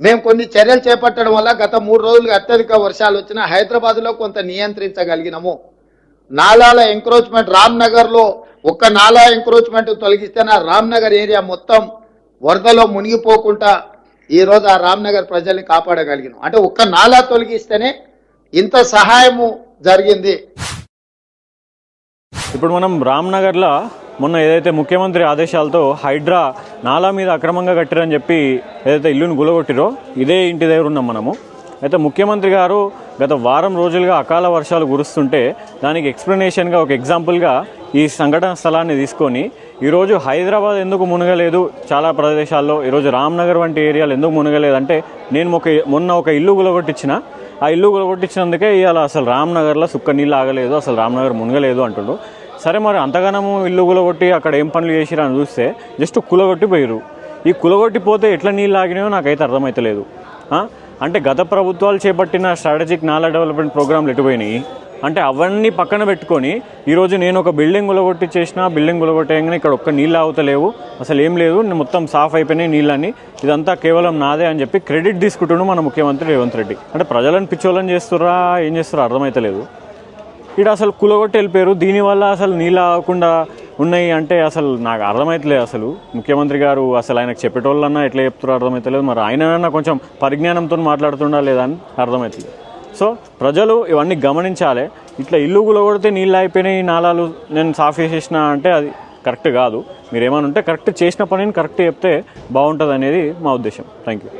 మేము కొన్ని చర్యలు చేపట్టడం వల్ల గత మూడు రోజులుగా అత్యధిక వర్షాలు వచ్చిన హైదరాబాద్లో కొంత నియంత్రించగలిగినాము. నాలాల ఎంక్రోచ్మెంట్ రామ్ నగర్లో ఒక్క నాలా ఎంక్రోచ్మెంట్ తొలగిస్తే నా రామ్ నగర్ ఏరియా మొత్తం వరదలో మునిగిపోకుండా ఈ రోజు ఆ రామ్ నగర్ ప్రజల్ని కాపాడగలిగినాం. అంటే ఒక్క నాలా తొలగిస్తేనే ఇంత సహాయము జరిగింది. ఇప్పుడు మనం రామ్నగర్లో మొన్న ఏదైతే ముఖ్యమంత్రి ఆదేశాలతో హైడ్రా నాలా మీద అక్రమంగా కట్టారని చెప్పి ఏదైతే ఇల్లును గులగొట్టిరో ఇదే ఇంటి దగ్గర ఉన్నాం మనము. అయితే ముఖ్యమంత్రి గారు గత వారం రోజులుగా అకాల వర్షాలు కురుస్తుంటే దానికి ఎక్స్ప్లెనేషన్గా ఒక ఎగ్జాంపుల్గా ఈ సంఘటన స్థలాన్ని తీసుకొని ఈరోజు హైదరాబాద్ ఎందుకు మునగలేదు చాలా ప్రదేశాల్లో ఈరోజు రామ్నగర్ వంటి ఏరియాలు ఎందుకు మునగలేదు అంటే నేను ఒక మొన్న ఒక ఇల్లు గులగొట్టించిన ఆ ఇల్లు గులగొట్టించినందుకే ఇవాళ అసలు రామ్నగర్లో సుక్క నీళ్ళు ఆగలేదు అసలు రామ్నగర్ మునగలేదు అంటుండు సరే మరి అంతగానము ఇల్లు కులగొట్టి అక్కడ ఏం పనులు చేసిరా అని చూస్తే జస్ట్ కులగొట్టి పోయిరు ఈ కులగొట్టిపోతే ఎట్లా నీళ్ళు ఆగినాయో నాకైతే అర్థమైతలేదు. అంటే గత ప్రభుత్వాలు చేపట్టిన స్ట్రాటజిక్ నాలా డెవలప్మెంట్ ప్రోగ్రాంలు ఎటుపోయినాయి అంటే అవన్నీ పక్కన పెట్టుకొని ఈరోజు నేను ఒక బిల్డింగ్ ఉలగొట్టి చేసిన బిల్డింగ్ గులగొట్టేయగానే ఇక్కడ ఒక్క నీళ్ళు ఆగుతలేవు. అసలు ఏం లేదు నేను మొత్తం సాఫ్ అయిపోయినాయి నీళ్ళని ఇదంతా కేవలం నాదే అని చెప్పి క్రెడిట్ తీసుకుంటున్నాడు మన ముఖ్యమంత్రి రేవంత్ రెడ్డి. అంటే ప్రజలను పిచ్చోళ్ళని చేస్తుర్రా ఏం చేస్తుర్రా అర్థమైతలేదు. ఇక్కడ అసలు కులగొట్టి వెళ్ళిపోయారు దీనివల్ల అసలు నీళ్ళు ఆగకుండా ఉన్నాయి అంటే అసలు నాకు అర్థమవుతలేదు అసలు. ముఖ్యమంత్రి గారు అసలు ఆయనకు చెప్పేటోళ్ళన్నా ఎట్లా చెప్తారో అర్థమవుతలేదు మరి ఆయన కొంచెం పరిజ్ఞానంతో మాట్లాడుతుండా లేదా అని అర్థమవుతుంది సో ప్రజలు ఇవన్నీ గమనించాలి. ఇట్లా ఇల్లు కులగొడితే నీళ్ళు అయిపోయినాయి నాళాలు నేను సాఫ్ చేసేసిన అంటే అది కరెక్ట్ కాదు. మీరు ఏమైనా ఉంటే కరెక్ట్ చేసిన పనిని కరెక్ట్ చెప్తే బాగుంటుంది అనేది మా ఉద్దేశం. Thank you